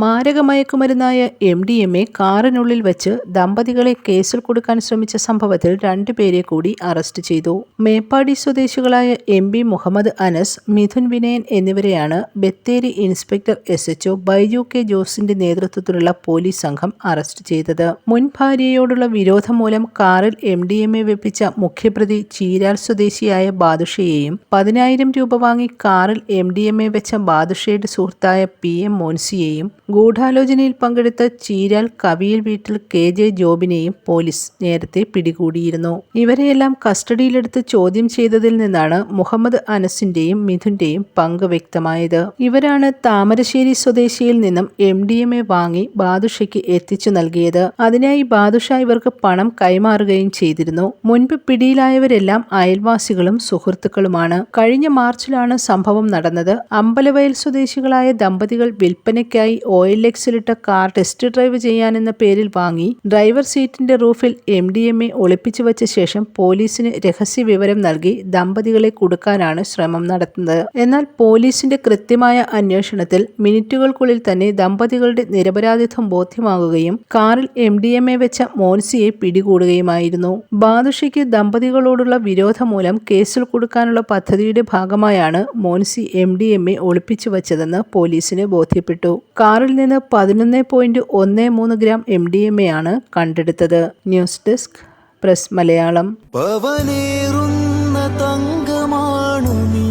മാരകമയക്കുമരുന്നായ M D M A കാറിനുള്ളിൽ വെച്ച് ദമ്പതികളെ കേസിൽ കൊടുക്കാൻ ശ്രമിച്ച സംഭവത്തിൽ രണ്ടുപേരെ കൂടി അറസ്റ്റ് ചെയ്തു. മേപ്പാടി സ്വദേശികളായ എം ബി മുഹമ്മദ് അനസ് മിഥുൻ വിനയൻ എന്നിവരെയാണ് Bathery inspector SHO Baiju K ജോസിന്റെ നേതൃത്വത്തിലുള്ള പോലീസ് സംഘം അറസ്റ്റ് ചെയ്തത്. മുൻ ഭാര്യയോടുള്ള വിരോധം മൂലം കാറിൽ എം ഡി എം എ വെപ്പിച്ച മുഖ്യപ്രതി ചീരാൽ സ്വദേശിയായ ബാദുഷയെയും പതിനായിരം രൂപ വാങ്ങി കാറിൽ എം ഡി എം എ വെച്ച ബാദുഷയുടെ സുഹൃത്തായ പി എം മോൻസിയെയും ഗൂഢാലോചനയിൽ പങ്കെടുത്ത ചീരാൽ കവിയിൽ വീട്ടിൽ കെ ജെ ജോബിനെയും പോലീസ് നേരത്തെ പിടികൂടിയിരുന്നു. ഇവരെയെല്ലാം കസ്റ്റഡിയിലെടുത്ത് ചോദ്യം ചെയ്തതിൽ നിന്നാണ് മുഹമ്മദ് അനസിന്റെയും മിഥുന്റെയും പങ്ക് വ്യക്തമായത്. ഇവരാണ് താമരശ്ശേരി സ്വദേശിയിൽ നിന്നും എം ഡി എം എ വാങ്ങി ബാദുഷയ്ക്ക് എത്തിച്ചു നൽകിയത്. അതിനായി ബാദുഷ ഇവർക്ക് പണം കൈമാറുകയും ചെയ്തിരുന്നു. മുൻപ് പിടിയിലായവരെല്ലാം അയൽവാസികളും സുഹൃത്തുക്കളുമാണ്. കഴിഞ്ഞ മാർച്ചിലാണ് സംഭവം നടന്നത്. അമ്പലവയൽ സ്വദേശികളായ ദമ്പതികൾ വിൽപ്പനയ്ക്കായി ഓയിൽ എക്സിലിട്ട കാർ ടെസ്റ്റ് ഡ്രൈവ് ചെയ്യാനെന്ന പേരിൽ വാങ്ങി ഡ്രൈവർ സീറ്റിന്റെ റൂഫിൽ എം ഡി എം എ ഒളിപ്പിച്ചു വച്ച ശേഷം പോലീസിന് രഹസ്യ വിവരം നൽകി ദമ്പതികളെ കൊടുക്കാനാണ് ശ്രമം നടത്തുന്നത്. എന്നാൽ പോലീസിന്റെ കൃത്യമായ അന്വേഷണത്തിൽ മിനിറ്റുകൾക്കുള്ളിൽ തന്നെ ദമ്പതികളുടെ നിരപരാധിത്വം ബോധ്യമാകുകയും കാറിൽ എം ഡി എം എ വെച്ച മോൻസിയെ പിടികൂടുകയുമായിരുന്നു. ബാദുഷയ്ക്ക് ദമ്പതികളോടുള്ള വിരോധം മൂലം കേസിൽ കൊടുക്കാനുള്ള പദ്ധതിയുടെ ഭാഗമായാണ് Moncy M D M A ഒളിപ്പിച്ചു വച്ചതെന്ന് പോലീസിന് ബോധ്യപ്പെട്ടു. കാറിൽ നിന്ന് പതിനൊന്ന് പോയിന്റ് ഒന്ന് മൂന്ന് gram M D M A ആണ് കണ്ടെടുത്തത്. News desk press Malayalam. രാജകുമാരി തങ്കമാണു നീ.